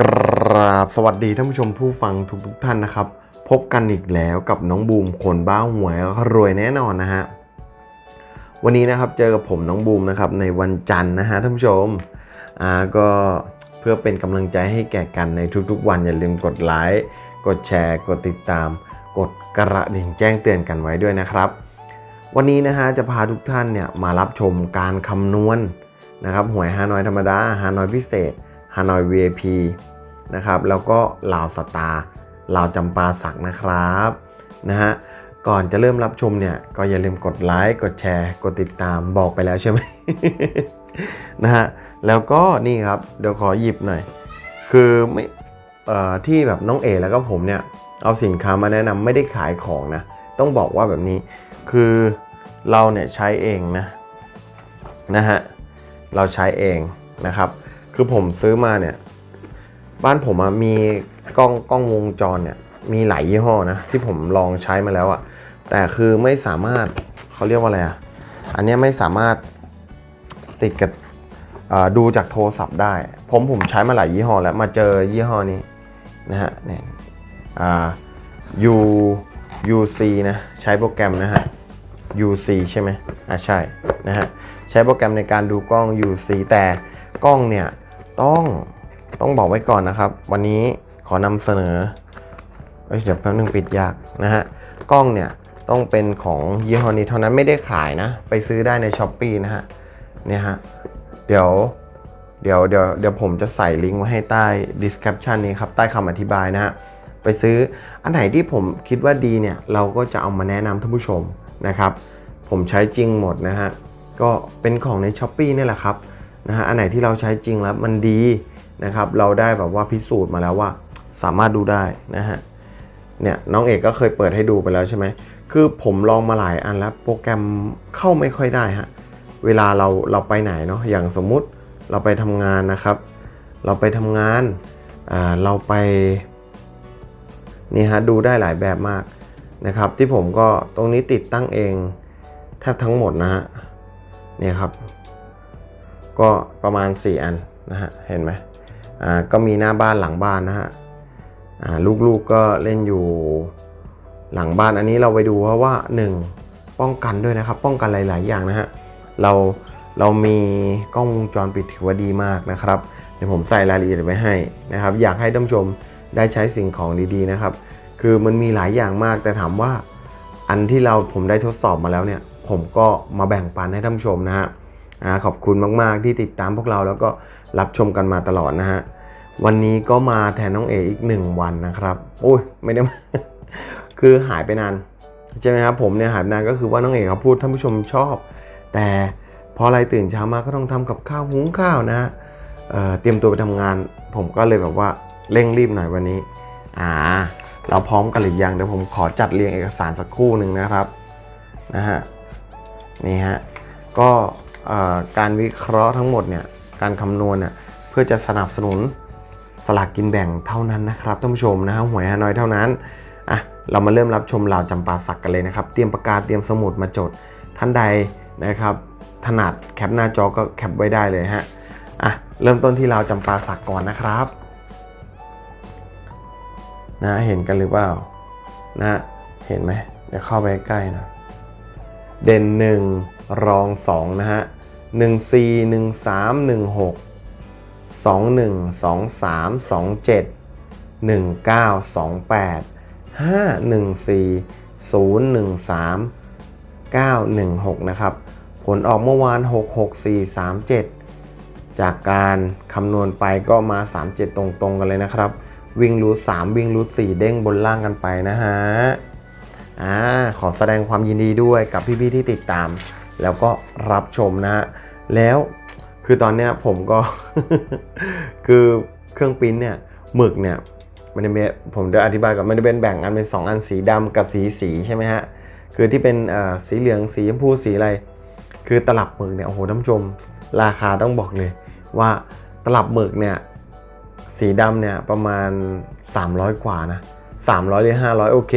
กราบสวัสดีท่านผู้ชมผู้ฟังทุกทุกท่านนะครับ พบกันอีกแล้วกับน้องบูมคนบ้าหวยรวยแน่นอนนะฮะวันนี้นะครับเจอกับผมน้องบูมนะครับในวันจันทร์นะฮะท่านผู้ชมอ่าก็เพื่อเป็นกำลังใจให้แก่กันในทุกๆ วันอย่าลืมกดไลค์กดแชร์กดติดตาม กดกระดิ่งแจ้งเตือนกันไว้ด้วยนะครับ วันนี้นะฮะจะพาทุกท่านเนี่ยมารับชมการคำนวณนะครับหวยฮานอยธรรมดาฮานอยพิเศษ ฮานอย VIP นะครับแล้วก็ลาวสตาร์ลาวจำปาสักนะครับนะฮะก่อนจะเริ่มรับชมเนี่ยก็อย่าลืมกดไลค์กดแชร์กดติดตามบอกไปแล้วใช่ไหมนะฮะแล้วก็นี่ครับเดี๋ยวขอหยิบหน่อย คือไม่เอ่อที่แบบน้องเอแล้วก็ผมเนี่ยเอาสินค้ามาแนะนำไม่ได้ขายของนะ ต้องบอกว่าแบบนี้คือเราเนี่ยใช้เองนะนะฮะเราใช้เองนะครับ คือผมซื้อมาเนี่ย บ้านผมมีกล้องกล้องวงจรเนี่ย มีหลายยี่ห้อนะ ที่ผมลองใช้มาแล้วอะแต่คือไม่สามารถเขาเรียกว่าอะไรอะอันนี้ไม่สามารถติดกับดูจากโทรศัพท์ได้ ผมผมใช้มาหลายยี่ห้อแล้วมาเจอยี่ห้อนี้นะฮะเนี่ยอ่า U UC นะใช้โปรแกรมนะฮะ UC ใช่ไหมอะใช่นะฮะใช้โปรแกรมในการดูกล้อง UC แต่กล้องเนี่ย ต้องต้องบอกไว้ก่อนนะครับ วันนี้ขอนำเสนอเอ้ยเดี๋ยวแป๊บนึงปิดยากนะฮะกล้องเนี่ยต้องเป็นของยี่ห้อนี้เท่านั้นไม่ได้ขายนะ ไปซื้อได้ใน s h อ p e e นะฮะเนี่ยฮะเดี๋ยวเดี๋ยวเดี๋ยวเดี๋ยวผมจะใส่ลิงก์ไว้ให้ใต้ description นี้ครับ ใต้คำอธิบายนะฮะไปซื้ออันไหนที่ผมคิดว่าดีเนี่ย เราก็จะเอามาแนะนำท่านผู้ชมนะครับ ผมใช้จริงหมดนะฮะ ก็เป็นของใน s h อ p e e นี่แหละครับ นะฮะอันไหนที่เราใช้จริงแล้วมันดีนะครับ เราได้แบบว่าพิสูจน์มาแล้วว่าสามารถดูได้นะฮะเนี่ยน้องเอกก็เคยเปิดให้ดูไปแล้วใช่ไหมคือผมลองมาหลายอันแล้วโปรแกรมเข้าไม่ค่อยได้ฮะเวลาเราเราไปไหนเนาะอย่างสมมุติเราไปทำงานนะครับ เราไปทำงานอ่าเราไปนี่ฮะดูได้หลายแบบมากนะครับ ที่ผมก็ตรงนี้ติดตั้งเองแทบทั้งหมดนะฮะเนี่ยครับ ก็ประมาณ 4 อันนะฮะเห็นไหมอ่าก็มีหน้าบ้านหลังบ้านนะฮะอ่าลูกๆก็เล่นอยู่หลังบ้านอันนี้เราไปดูเพราะว่า 1 ป้องกันด้วยนะครับ ป้องกันหลาย ๆ อย่างนะฮะเราเรามีกล้องวงจรปิดถือว่าดีมากนะครับเดี๋ยวผมใส่รายละเอียดไว้ให้นะครับ อยากให้ท่านผู้ชมได้ใช้สิ่งของดีๆนะครับ คือมันมีหลายอย่างมากแต่ถามว่าอันที่เราผมได้ทดสอบมาแล้วเนี่ย ผมก็มาแบ่งปันให้ท่านผู้ชมนะฮะ ขอบคุณมากๆ ที่ติดตามพวกเราแล้วก็รับชมกันมาตลอดนะฮะ วันนี้ก็มาแทนน้องเออีกหนึ่งวันนะครับโอ้ยไม่ได้มาคือหายไปนานใช่ไหมครับผมเนี่ยหายไปนานก็คือว่าน้องเอกเขาพูดท่านผู้ชมชอบ แต่พออะไรตื่นเช้ามาก็ต้องทำกับข้าวหุงข้าวนะเเตรียมตัวไปทำงาน ผมก็เลยแบบว่าเร่งรีบหน่อยวันนี้อ่าเราพร้อมกันหรือยังเดี๋ยวผมขอจัดเรียงเอกสารสักครู่หนึ่งนะครับนะฮะนี่ฮะก็ การวิเคราะห์ทั้งหมดเนี่ยการคำนวณเนี่ยเพื่อจะสนับสนุนสลากกินแบ่งเท่านั้นนะครับท่านผู้ชมนะฮะหวยฮานอยเท่านั้นอะเรามาเริ่มรับชมลาวจำปาสักกันเลยนะครับเตรียมปากกาเตรียมสมุดมาจดท่านใดนะครับถนัดแคปหน้าจอก็แคปไว้ได้เลยฮะอะเริ่มต้นที่ลาวจำปาสักก่อนนะครับนะเห็นกันหรือเปล่านะเห็นไหมเดี๋ยวเข้าไปใกล้หนะเด่นหนึ่งรองสองนะฮะ หนึ่งสี่หนึ่งสามหนึ่งหกสองหนึ่งสองสามสองเจ็ดหนึ่งเก้าสองแปดห้าหนึ่งสี่ศูนย์หนึ่งสามเก้าหนึ่งหกนะครับ ผลออกเมื่อวานหกหกสี่สามเจ็ดจากการคำนวณไปก็มา 37 ตรงๆ กันเลยนะครับ วิ่งรูท3วิ่งรูท4เด้งบนล่างกันไปนะฮะอ่าขอแสดงความยินดีด้วยกับพี่ๆที่ติดตาม แล้วก็รับชมนะฮะ แล้วคือตอนเนี้ยผมก็ คือเครื่องปิ้นเนี่ยหมึกเนี่ยมันจะมีผมจะอธิบายก่อนมันจะเป็นแบ่งกันเป็น 2 อันสีดำกับสีสีใช่ไหมฮะคือที่เป็นสีเหลืองสีชมพูสีอะไร คือตลับหมึกเนี่ยโอ้โหท่านผู้ชมราคาต้องบอกเลย ว่าตลับหมึกเนี่ยสีดำเนี่ยประมาณ 300 กว่านะ300หรือ500 โอเค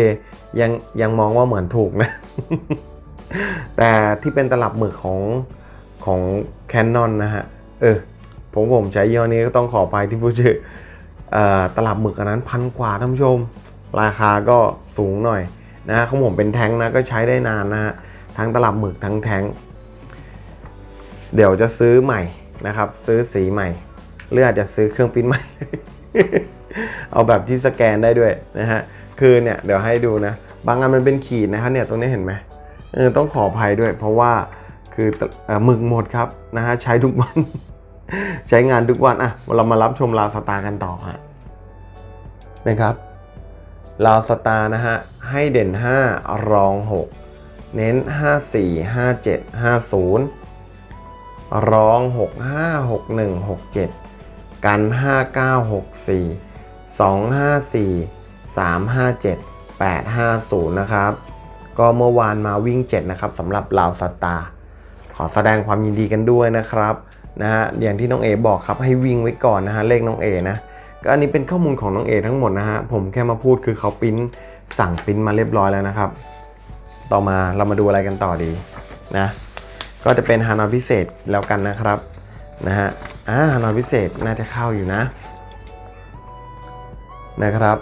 ยังยังมองว่าเหมือนถูกนะ แต่ที่เป็นตลับหมึกของ ของ Canon นะฮะ เออ ผมผมใช้ยี่ห้อนี้ก็ต้องขอไปที่ผู้ชื่ออตลับหมึกอันนั้นพันกว่าท่านผู้ชม ราคาก็สูงหน่อยนะของผมเป็นแท้งนะก็ใช้ได้นานนะฮะทั้งตลับหมึกทั้งแท้ง เดี๋ยวจะซื้อใหม่นะครับ ซื้อสีใหม่หรืออาจจะซื้อเครื่องปิ้นใหม่ เอาแบบที่สแกนได้ด้วยนะฮะคือเนี่ยเดี๋ยวให้ดูนะ บางอันมันเป็นขีดนะครับเนี่ยตรงนี้เห็นไหมเออต้องขออภัยด้วย เพราะว่า คือเอ่อหมึกหมดครับนะฮะใช้ทุกวัน ใช้งานทุกวันอะเรามารับชมลาวสตาร์กันต่อฮะนะครับลาวสตาร์นะฮะให้เด่น 5 รอง 6 เน้น 5 4 5 7 5 0 รอง 6 5 6 1 6 7 กัน 5 9 6 4 2 5 4 3 5 7 8 5 0 นะครับ ก็เมื่อวานมาวิ่ง 7 นะครับสำหรับลาวสตาร์ ขอแสดงความยินดีกันด้วยนะครับนะฮะอย่างที่น้องเอบอกครับให้วิ่งไว้ก่อนนะฮะเลขน้องเอนะก็อันนี้เป็นข้อมูลของน้องเอทั้งหมดนะฮะผมแค่มาพูดคือเขาปริ้นสั่งปริ้นมาเรียบร้อยแล้วนะครับ ต่อมาเรามาดูอะไรกันต่อดีนะก็จะเป็นฮานอยพิเศษแล้วกันนะครับนะฮะอ่าฮานอยพิเศษน่าจะเข้าอยู่นะนะครับ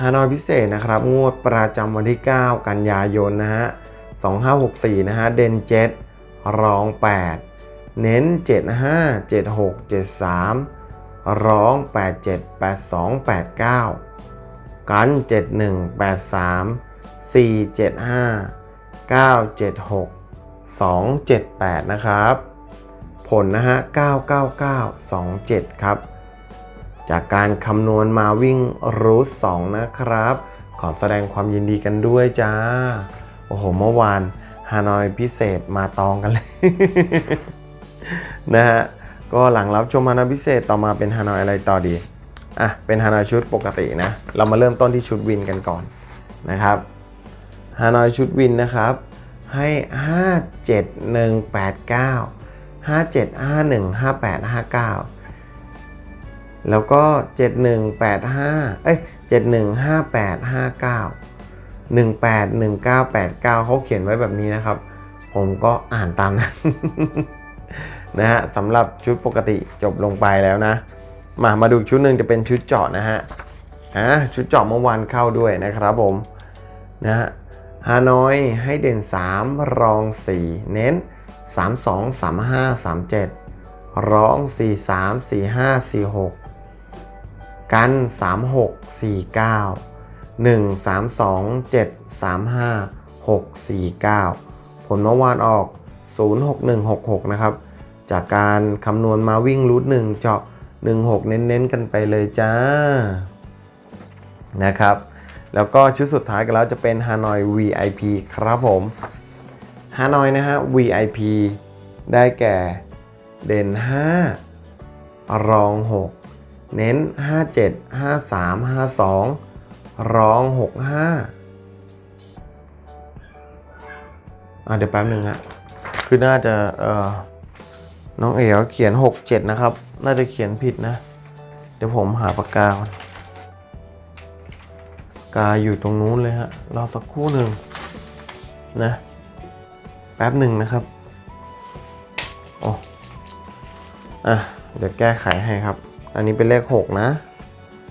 ฮานอยพิเศษนะครับงวดประจำวันที่ 9 กันยายนนะฮะ2564 นะฮะเดนเจ็ด รอง 8 เน้น 75 76 73 ร้อง 87 82 89 กัน 71 83 475 976 278 นะครับ ผลนะฮะ 99927 ครับ จากการคำนวณมาวิ่งรูท2นะครับ ขอแสดงความยินดีกันด้วยจ้า โอ้โห เมื่อวาน ฮานอยพิเศษมาตองกันเลยนะฮะก็หลังรับชมฮานอยพิเศษต่อมาเป็นฮานอยอะไรต่อดีอะเป็นฮานอยชุดปกตินะเรามาเริ่มต้นที่ชุดวินกันก่อนนะครับฮานอยชุดวินนะครับให้ 5 7 1 8 9 5 7 5 1 5 8 5 9 แล้วก็ 7185 เอ้ย 715859 181989 เขาเขียนไว้แบบนี้นะครับ ผมก็อ่านตามนั้นนะฮะสำหรับชุดปกติจบลงไปแล้วนะ มามาดูชุดหนึ่งจะเป็นชุดเจาะนะฮะอ่าชุดเจาะเมื่อวานเข้าด้วยนะครับผมนะฮะฮานอยให้เด่น 3 รอง 4 เน้น 32 35 37 ร้อง 43 45 46 กัน 36 49 1 3 2 7 3 5 6 4 9 ผลเมื่อวานออก 06166 นะครับ จากการคำนวณมาวิ่งรูท1เจาะ 16 เน้นๆ กันไปเลยจ้า นะครับ แล้วก็ชุดสุดท้ายกันแล้วจะเป็น Hanoi VIP ครับผม Hanoi นะฮะ VIP ได้แก่เด่น 5 รอง 6 เน้น 57 53 52 ร้อง65อะเดี๋ยวแป๊บหนึ่งฮะคือน่าจะเอ่อน้องเอ๋เขาเขียน67นะครับ น่าจะเขียนผิดนะ เดี๋ยวผมหาปากกาก่อนกาอยู่ตรงนู้นเลยฮะรอสักครู่หนึ่งนะแป๊บหนึ่งนะครับโอ้อะเดี๋ยวแก้ไขให้ครับ อันนี้เป็นเลข 6 นะ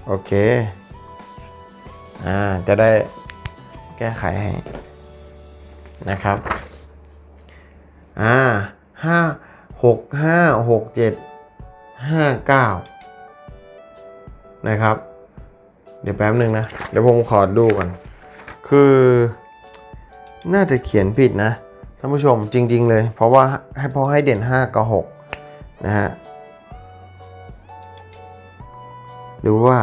โอเค อ่าจะได้แก้ไขให้นะครับอ่าห้าหกห้าหกเจ็ดห้าเก้านะครับ เดี๋ยวแป๊บหนึ่งนะ เดี๋ยวผมขอดูก่อน คือน่าจะเขียนผิดนะท่านผู้ชมจริง ๆ เลย เพราะว่าให้พอให้เด่น 5 กับ 6 นะฮะดูว่า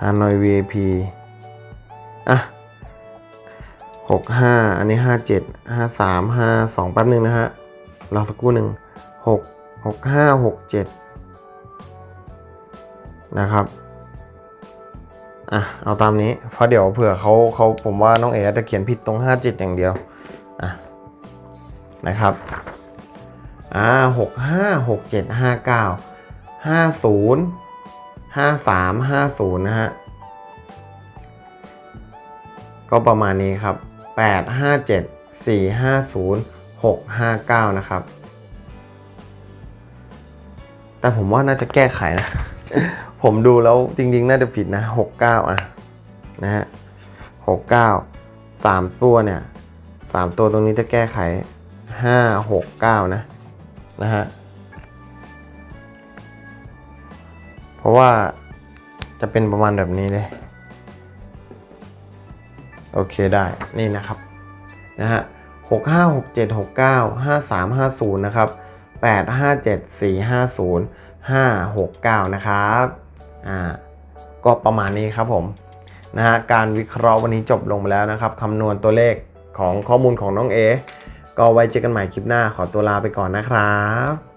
Hanoi VIP อะ65อันนี้57 53 52แป๊บหนึ่งนะฮะรอสักครู่หนึ่ง6 65 67นะครับอะเอาตามนี้เพราะเดี๋ยวเผื่อเขาเขาผมว่าน้องเอ๋จะเขียนผิดตรง57อย่างเดียวอะนะครับอ่า65 67 59 50 53 50นะฮะ ก็ประมาณนี้ครับ 857 450 659 นะครับ แต่ผมว่าน่าจะแก้ไขนะผผมดูแล้วจริงๆ น่าจะผิดนะหกเก้าอะ นะฮะหกเก้าสามตัวเนี่ยสามตัวตรงนี้จะแก้ไขห้าหกเก้านะ นะฮะ ราะว่าจะเป็นประมาณแบบนี้เลย โอเคได้นี่นะครับนะฮะหกห้าหกเจ็ดหกเก้าห้าสามห้าศูนย์นะครับแปดห้าเจ็ดสี่ห้าศูนย์ห้าหกเก้านะครับอ่าก็ประมาณนี้ครับผมนะฮะการวิเคราะห์วันนี้จบลงไปแล้วนะครับคำนวณตัวเลขของข้อมูลของน้องเอก็ไว้เจอกันใหม่คลิปหน้าขอตัวลาไปก่อนนะครับ